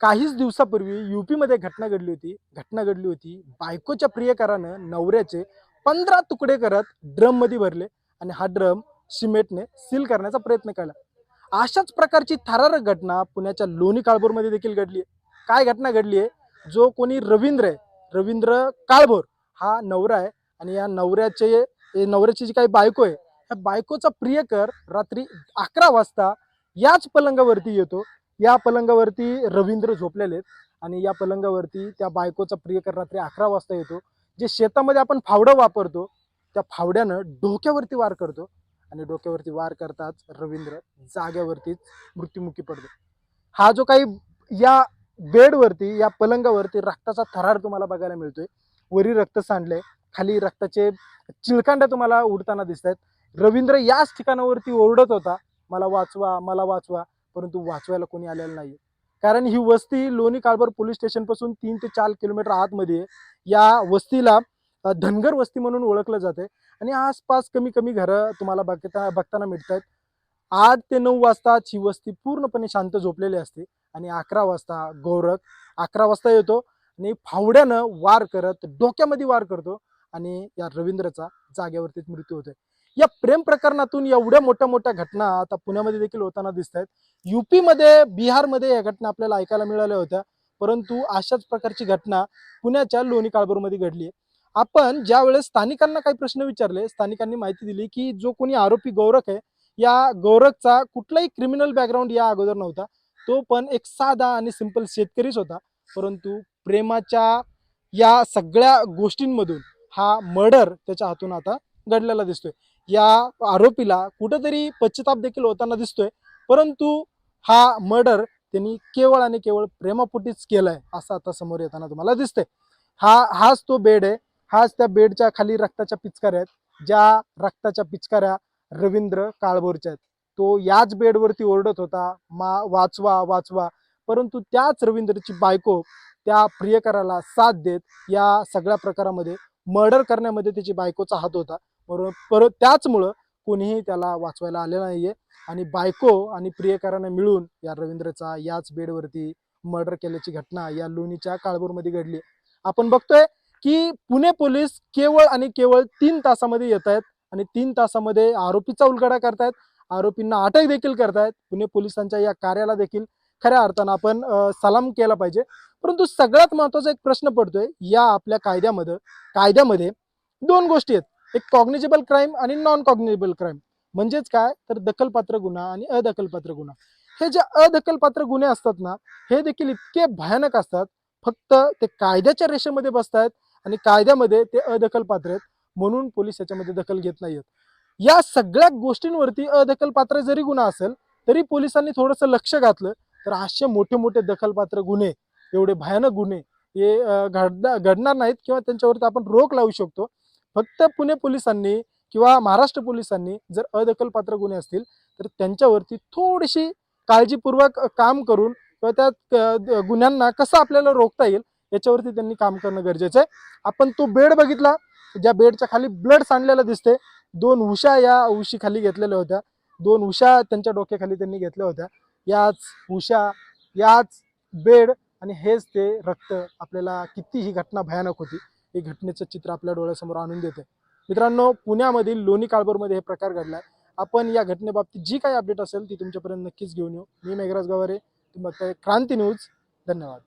काहीच दिवसापूर्वी युपीमध्ये घटना घडली होती. घटना घडली होती. बायकोच्या प्रियकरानं नवऱ्याचे पंधरा तुकडे करत ड्रममध्ये भरले आणि हा ड्रम सिमेंटने सील करण्याचा प्रयत्न केला. अशाच प्रकारची थरारक घटना पुण्याच्या लोणी काळभोरमध्ये देखील घडली आहे काय घटना घडली आहे जो कोणी रवींद्र आहे. रवींद्र काळभोर. हा नवरा आहे आणि या नवऱ्याचे हे नवऱ्याची जी काही बायको आहे ह्या बायकोचा प्रियकर रात्री अकरा वाजता याच पलंगावरती येतो. या पलंगावरती रवींद्र झोपलेले आहेत आणि या पलंगावरती त्या बायकोचा प्रियकर रात्री अकरा वाजता येतो. जे शेतामध्ये आपण फावडं वापरतो त्या फावड्यानं डोक्यावरती वार करतो आणि डोक्यावरती वार करताच रवींद्र जाग्यावरतीच मृत्युमुखी पडतो. हा जो काही या बेडवरती या पलंगावरती रक्ताचा थरार तुम्हाला बघायला मिळतोय. वरी रक्त सांडले खाली रक्ताचे चिळकांड्या तुम्हाला उडताना दिसत आहेत रवींद्र याच ठिकाणावरती ओरडत होता मला वाचवा मला वाचवा. परंतु वाचवायला कोणी आलेलं नाही कारण ही वस्ती लोणी काळभर पोलीस स्टेशनपासून तीन ते चार किलोमीटर आतमध्ये या वस्तीला धनगर वस्ती म्हणून ओळखलं जाते आणि आसपास कमी कमी घरं तुम्हाला बघता बघताना मिळत आहेत आठ ते नऊ वाजताच ही वस्ती पूर्णपणे शांत झोपलेली असते. आणि अकरा वाजता गोरख अकरा वाजता येतो आणि फावड्यानं वार करत डोक्यामध्ये वार करतो. आणि या रवींद्रचा जागेवरतीच मृत्यू होतोय. या प्रेम प्रकरणातून एवढ्या मोठ्या मोठ्या घटना आता पुण्यामध्ये देखील होताना दिसत आहेत युपीमध्ये बिहारमध्ये या घटना आपल्याला ऐकायला मिळाल्या होत्या. परंतु अशाच प्रकारची घटना पुण्याच्या लोणी काळभोरमध्ये घडली आहे. आपण ज्या वेळेस स्थानिकांना काही प्रश्न विचारले स्थानिकांनी माहिती दिली की जो कोणी आरोपी गौरख आहे या गौरखचा कुठलाही क्रिमिनल बॅकग्राऊंड या अगोदर नव्हता. तो पण एक साधा आणि सिंपल शेतकरीच होता. परंतु प्रेमाच्या या सगळ्या गोष्टींमधून हा मर्डर त्याच्या हातून आता घडलेला दिसतोय. या आरोपीला कुठंतरी पश्चाताप देखील होताना दिसतोय. परंतु हा मर्डर त्यांनी केवळ आणि केवळ प्रेमापुटीच केलाय असं आता समोर येताना तुम्हाला दिसतंय. हा हाच तो बेड आहे. हाच त्या बेडच्या खाली रक्ताच्या पिचकाऱ्या आहेत. ज्या रक्ताच्या पिचकाऱ्या रवींद्र काळभोरच्या आहेत. तो याच बेडवरती ओरडत होता मा वाचवा वाचवा. परंतु त्याच रवींद्रची बायको त्या प्रियकराला साथ देत या सगळ्या प्रकारामध्ये मर्डर करण्यामध्ये त्याची बायकोचा हात होता. बरोबर परत त्याचमुळं कोणीही त्याला वाचवायला आलेलं नाहीये. आणि बायको आणि प्रियकरांना मिळून या रवींद्रचा याच बेडवरती मर्डर केल्याची घटना या लोणीच्या काळभोरमध्ये घडली. आपण बघतोय की पुणे पोलीस केवळ आणि केवळ तीन तासामध्ये येत आहेत आणि तीन तासामध्ये आरोपीचा उलगडा करतायत. आरोपींना अटक देखील करतायत. पुणे पोलिसांच्या या कार्याला देखील खऱ्या अर्थानं आपण सलाम केला पाहिजे. परंतु सगळ्यात महत्त्वाचा एक प्रश्न पडतोय या आपल्या कायद्यामध्ये कायद्यामध्ये दोन गोष्टी आहेत. एक कॉग्निजेबल क्राईम आणि नॉन कॉग्निजेबल क्राईम म्हणजेच काय? तर दखलपात्र गुन्हा आणि अदखलपात्र गुन्हा. हे जे अदखलपात्र गुन्हे असतात ना हे देखील इतके भयानक असतात. फक्त ते कायद्याच्या रेषेमध्ये बसतायत आणि कायद्यामध्ये ते अदखलपात्र आहेत. म्हणून पोलीस याच्यामध्ये दखल घेत नाहीत या सगळ्या गोष्टींवरती अदखलपात्र जरी गुन्हा असेल तरी पोलिसांनी थोडंसं लक्ष घातलं तर असे मोठे मोठे दखलपात्र गुन्हे एवढे भयानक गुन्हे हे घडणार नाहीत किंवा त्यांच्यावरती आपण रोख लावू शकतो. फक्त पुणे पोलिसांनी किंवा महाराष्ट्र पोलिसांनी जर अदखलपात्र गुन्हे असतील तर त्यांच्यावरती थोडीशी काळजीपूर्वक काम करून किंवा त्या गुन्ह्यांना कसं आपल्याला रोखता येईल याच्यावरती त्यांनी काम करणं गरजेचं आहे. आपण तो बेड बघितला ज्या बेडच्या खाली ब्लड सांडलेला दिसते दोन उशा या उशी खाली घेतलेल्या होत्या. दोन उशा त्यांच्या डोक्याखाली त्यांनी घेतल्या होत्या. याच उशा याच बेड आणि हेच ते रक्त आपल्याला किती ही घटना भयानक होती हे घटनेचं चित्र आपल्या डोळ्यासमोर आणून देते. मित्रांनो पुण्यामधील लोणी काळभोरमध्ये हे प्रकार घडलाय. आपण या घटनेबाबतीत जी काही अपडेट असेल ती तुमच्यापर्यंत नक्कीच घेऊन येऊ. मी मेघराज गवारे तुम्ही बघताय क्रांती न्यूज. धन्यवाद.